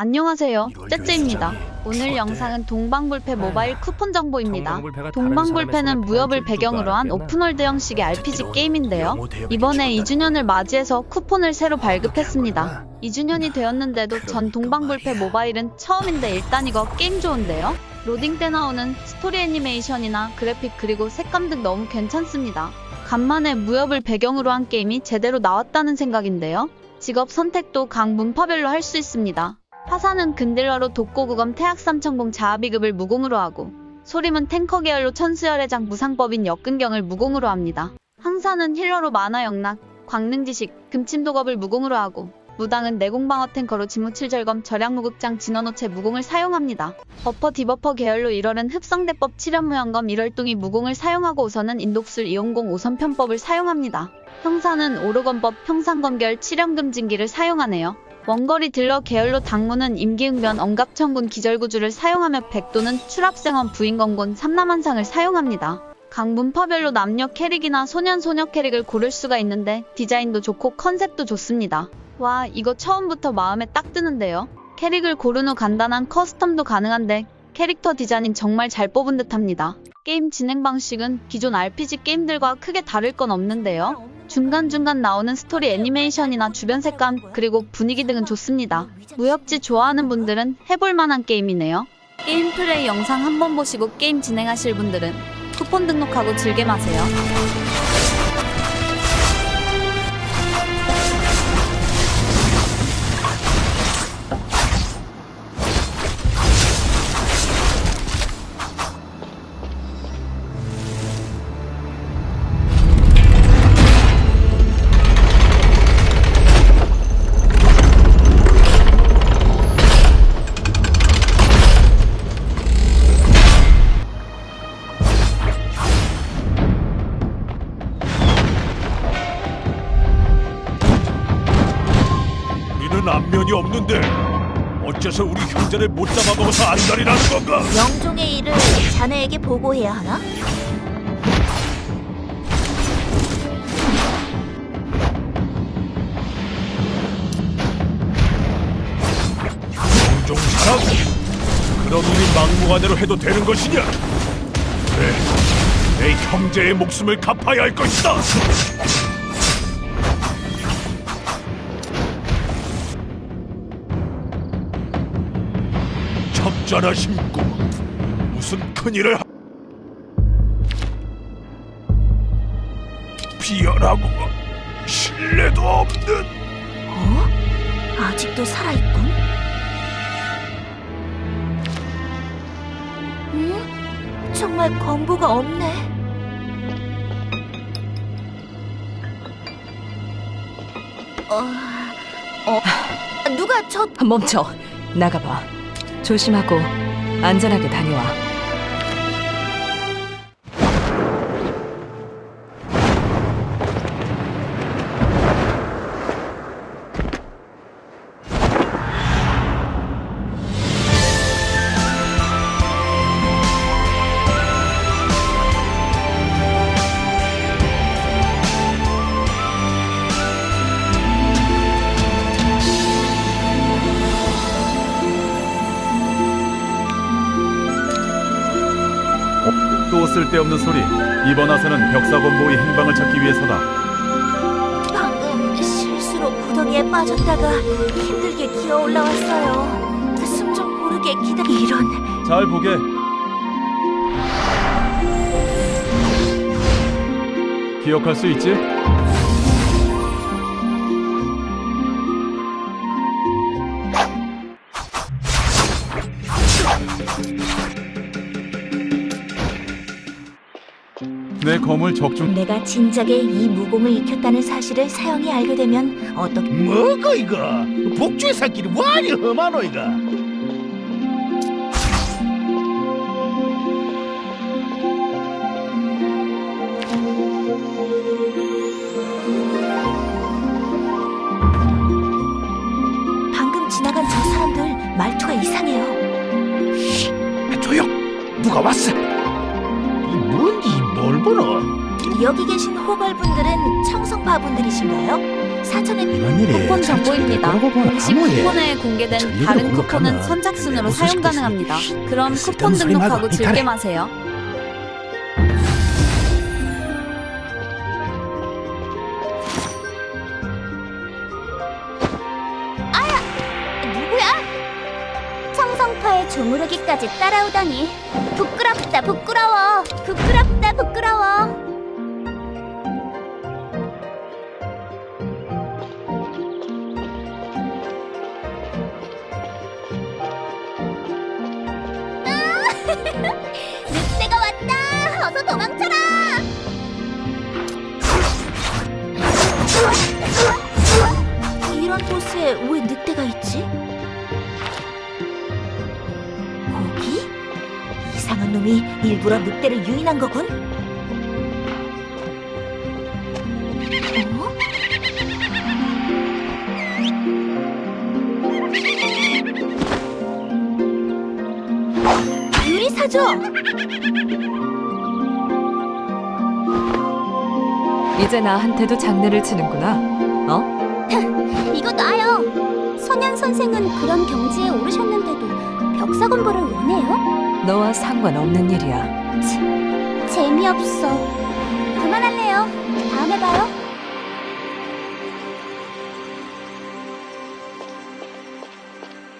안녕하세요. 째째입니다. 오늘 영상은 동방불패 모바일 쿠폰 정보입니다. 동방불패는 무협을 배경으로 한 오픈월드 형식의 RPG 게임인데요. 이번에 2주년을 맞이해서 쿠폰을 새로 발급했습니다. 2주년이 되었는데도 전 동방불패 모바일은 처음인데 일단 이거 게임 좋은데요? 로딩 때 나오는 스토리 애니메이션이나 그래픽 그리고 색감 등 너무 괜찮습니다. 간만에 무협을 배경으로 한 게임이 제대로 나왔다는 생각인데요. 직업 선택도 각 문파별로 할 수 있습니다. 화사는 근딜러로 독고구검 태학삼천공 자아비급을 무공으로 하고 소림은 탱커 계열로 천수열애장 무상법인 역근경을 무공으로 합니다. 항사는 힐러로 만화 영락, 광능지식, 금침도겁을 무공으로 하고 무당은 내공방어 탱커로 지무칠절검 절약무극장 진원호체 무공을 사용합니다. 버퍼 디버퍼 계열로 1월은 흡성대법 칠연무연검 1월둥이 무공을 사용하고 5선은 인독술 이용공 5선 편법을 사용합니다. 형사는 오르건법 형상검결 칠연금진기를 사용하네요. 원거리 딜러 계열로 당무는 임기응변 엄갑천군 기절구주를 사용하며 백도는 출합생원 부인건곤 삼남한상을 사용합니다. 각 문파별로 남녀 캐릭이나 소년 소녀 캐릭을 고를 수가 있는데 디자인도 좋고 컨셉도 좋습니다. 와 이거 처음부터 마음에 딱 드는데요. 캐릭을 고른 후 간단한 커스텀도 가능한데 캐릭터 디자인 정말 잘 뽑은 듯합니다. 게임 진행 방식은 기존 RPG 게임들과 크게 다를 건 없는데요. 중간중간 나오는 스토리 애니메이션이나 주변 색감 그리고 분위기 등은 좋습니다. 무협지 좋아하는 분들은 해볼 만한 게임이네요. 게임 플레이 영상 한번 보시고 게임 진행하실 분들은 쿠폰 등록하고 즐겜하세요. 안면이 없는데 어째서 우리 형제를 못 잡아먹어서 안달이라는 건가? 영종의 일을 자네에게 보고해야 하나? 영종사라고? 그럼 우리 막무가내로 해도 되는 것이냐? 그래, 내 형제의 목숨을 갚아야 할 것이다. 적자나 심고 무슨 큰일을 하... 비열하고 신뢰도 없는 어? 아직도 살아있군? 응? 정말 건부가 없네. 어, 어, 누가 저 멈춰. 나가봐. 조심하고 안전하게 다녀와. 쓸데없는 소리. 이번 화선은 벽사건보의 행방을 찾기 위해서다. 방금 실수로 구덩이에 빠졌다가 힘들게 기어 올라왔어요. 숨 좀 고르게 기다. 이런 잘 보게. 기억할 수 있지? 내 검을 적중. 내가 진작에 이 무공을 익혔다는 사실을 사형이 알게 되면 어떻게? 뭐고 이거? 복주의 새끼리 와리 험하노 이거? 방금 지나간 저 사람들 말투가 이상해요. 아, 조용! 누가 왔어? 이 뭔지 뭘 보노? 여기 계신 호걸분들은 청성파 분들이신가요? 사전에 이런 일이 쿠폰 정보입니다. 보면 아무리 쿠폰에 공개된 전리를 다른 공격하면 쿠폰은 선착순으로 사용 가능합니다. 그럼 쿠폰 쓸데없는 소리 말고 등록하고 즐겨. 마세요. 조무르기까지 따라오다니. 부끄럽다 부끄러워. 부끄럽다 부끄러워. 아! 늑대가 왔다. 어서 도망쳐라. 이런 곳에 왜 늑대가 있지? 이상한 놈이 일부러 늑대를 유인한 거군? 어? 이제 나한테도 장난을 치는구나. 어? 이거 나요. 선현 선생은 그런 경지에 오르셨는데도 벽사건보를 원해요? 너와 상관없는 일이야. 재미없어. 그만할래요. 다음에 봐요.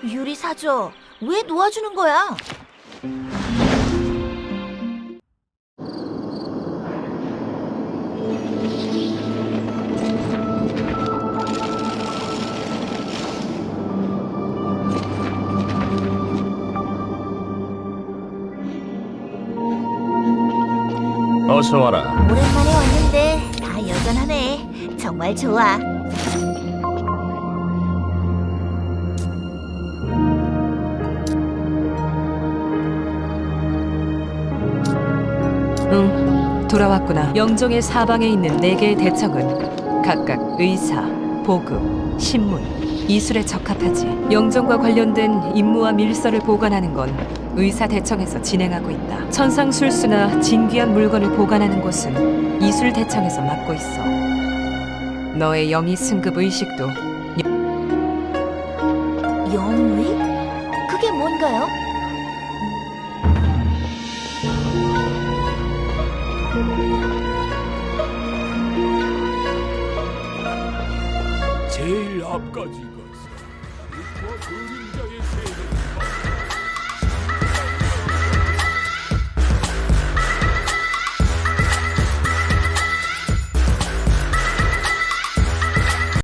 유리 사죠. 왜 놓아주는 거야? 어서 와라. 오랜만에 왔는데 다 여전하네. 정말 좋아. 응, 돌아왔구나. 영종의 사방에 있는 네 개의 대청은 각각 의사, 보급, 신문, 이술에 적합하지. 영종과 관련된 임무와 밀서를 보관하는 건 의사 대청에서 진행하고 있다. 천상술수나 진귀한 물건을 보관하는 곳은 이술 대청에서 맡고 있어. 너의 영이 승급 의식도 영위? 그게 뭔가요? 제일 앞까지 가서 그림자의 세계를